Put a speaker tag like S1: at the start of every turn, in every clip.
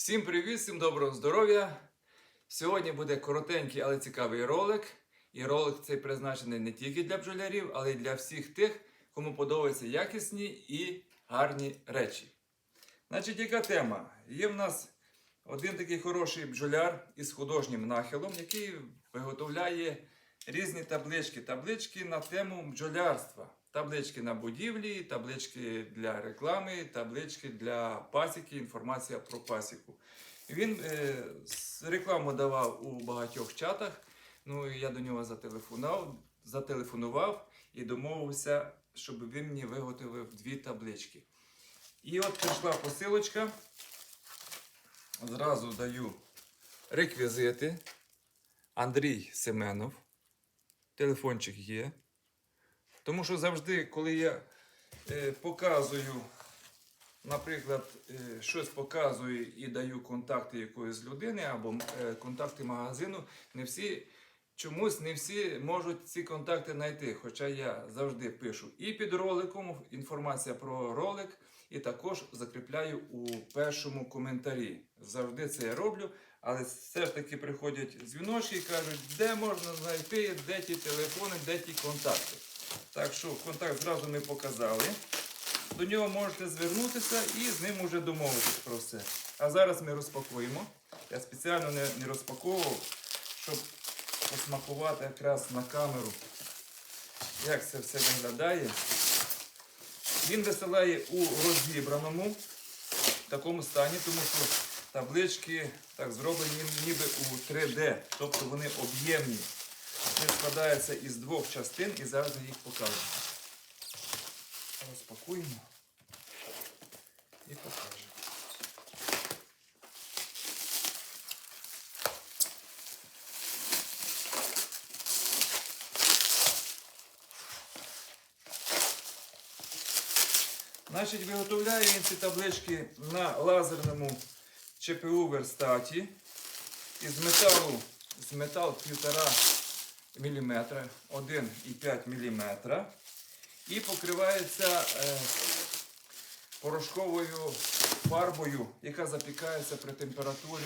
S1: Всім привіт, всім доброго здоров'я! Сьогодні буде коротенький, але цікавий ролик. І ролик цей призначений не тільки для бджолярів, але й для всіх тих, кому подобаються якісні і гарні речі. Значить, яка тема? Є в нас один такий хороший бджоляр із художнім нахилом, який виготовляє різні таблички. Таблички на тему бджолярства. Таблички на будівлі, таблички для реклами, таблички для пасіки, інформація про пасіку. Він е, рекламу давав у багатьох чатах. Ну і я до нього зателефонував, зателефонував і домовився, щоб він мені виготовив дві таблички. І от прийшла посилочка. Зразу даю реквізити. Андрій Семенов. Телефончик є. Тому що завжди, коли я е, показую, наприклад, е, щось показую і даю контакти якоїсь людини або е, контакти магазину, не всі чомусь не всі можуть ці контакти знайти. Хоча я завжди пишу і під роликом інформація про ролик, і також закріпляю у першому коментарі. Завжди це я роблю. Але все ж таки приходять дзвіночки і кажуть, де можна знайти, де ті телефони, де ті контакти. Так що контакт зразу ми показали. До нього можете звернутися і з ним уже домовитись про все. А зараз ми розпакуємо. Я спеціально не, не розпаковував, щоб посмакувати якраз на камеру, як це все виглядає. Він висилає у розібраному такому стані, тому що таблички так зроблені ніби у 3D, тобто вони об'ємні. Вони складаються із двох частин і зараз я їх покажу. Розпакуємо і покажемо. Значить, виготовляє він ці таблички на лазерному ЧПУ верстаті із металу, з метал 1,5 мм, 1,5 мм і покривається е, порошковою фарбою, яка запікається при температурі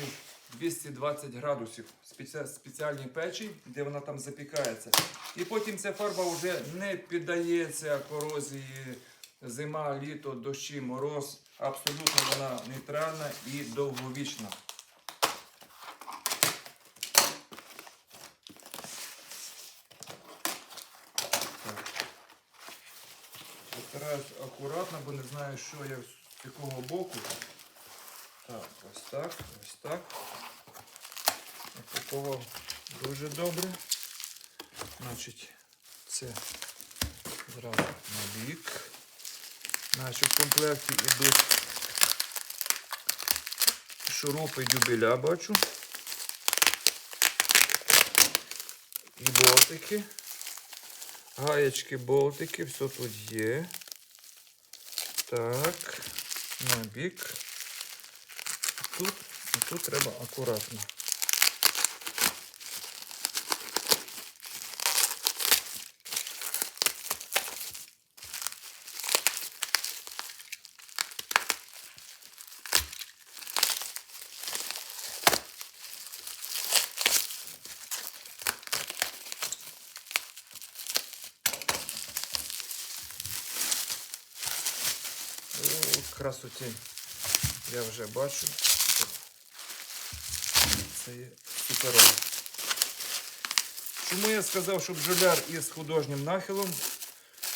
S1: 220 градусів. Спеці- Спеціальні печі, де вона там запікається. І потім ця фарба вже не піддається корозії зима, літо, дощі, мороз. Абсолютно вона нейтральна і довговічна. Постараюсь акуратно, бо не знаю, що я з якого боку. Так, ось так, ось так. Опакував дуже добре. Значить, це зразу на бік. Значить, в комплекті йдуть шурупи дюбеля, бачу. І болтики. Гаєчки, болтики, все тут є. Так, на бік. Тут, тут треба акуратно. Красоті. Я вже бачу. що Це є суперово. Чому я сказав, що бджоляр із художнім нахилом?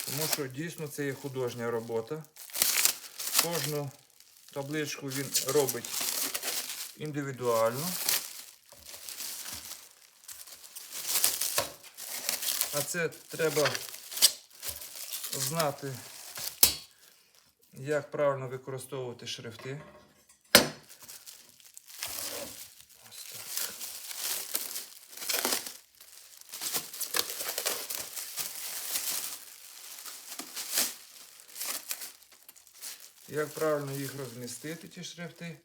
S1: Тому що дійсно це є художня робота. Кожну табличку він робить індивідуально. А це треба знати як правильно використовувати шрифти. Ось так. Як правильно їх розмістити, ті шрифти,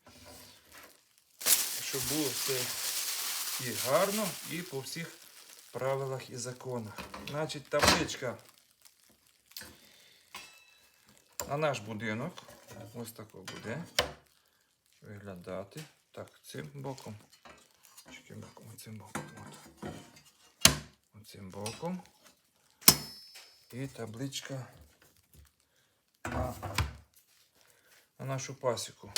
S1: щоб було все і гарно, і по всіх правилах і законах. Значить, табличка на наш будинок. Ось тако буде виглядати. Так, цим боком. Чи яким боком? Оцим боком. От. Оцим боком. І табличка на, на нашу пасіку.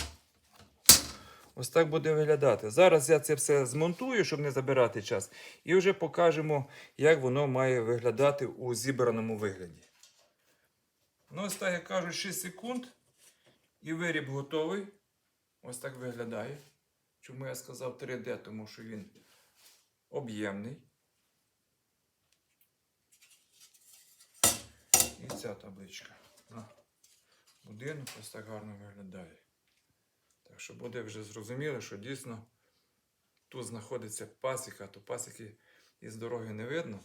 S1: Ось так буде виглядати. Зараз я це все змонтую, щоб не забирати час, і вже покажемо, як воно має виглядати у зібраному вигляді. Ну, ось так, як кажуть, 6 секунд. І виріб готовий. Ось так виглядає. Чому я сказав 3D? Тому що він об'ємний. І ця табличка. На. Будинок ось так гарно виглядає. Так що буде вже зрозуміло, що дійсно тут знаходиться пасіка, то пасіки із дороги не видно.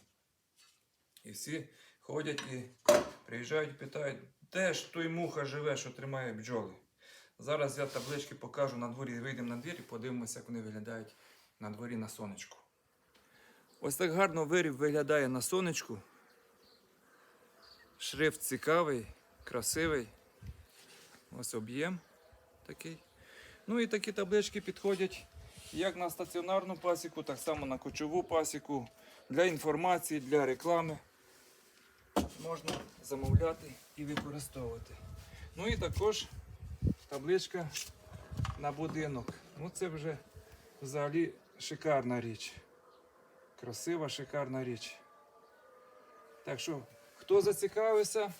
S1: І всі ходять і приїжджають, питають, де ж той муха живе, що тримає бджоли. Зараз я таблички покажу на дворі, вийдемо на двір і подивимося, як вони виглядають на дворі на сонечку. Ось так гарно виріб виглядає на сонечку. Шрифт цікавий, красивий. Ось об'єм такий. Ну і такі таблички підходять як на стаціонарну пасіку, так само на кочову пасіку. Для інформації, для реклами можна замовляти і використовувати. Ну і також табличка на будинок. Ну це вже взагалі шикарна річ. Красива, шикарна річ. Так що, хто зацікавився,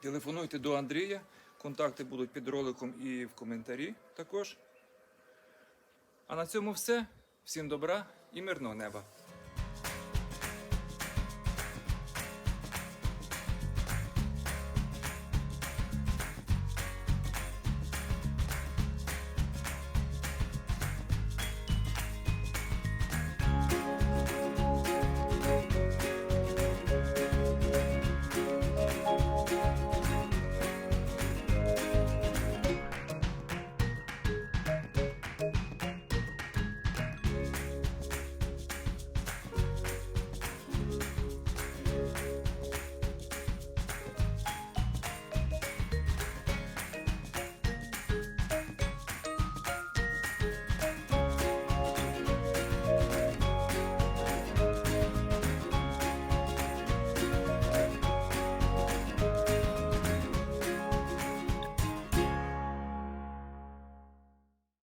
S1: телефонуйте до Андрія. Контакти будуть під роликом і в коментарі також. А на цьому все. Всім добра і мирного неба.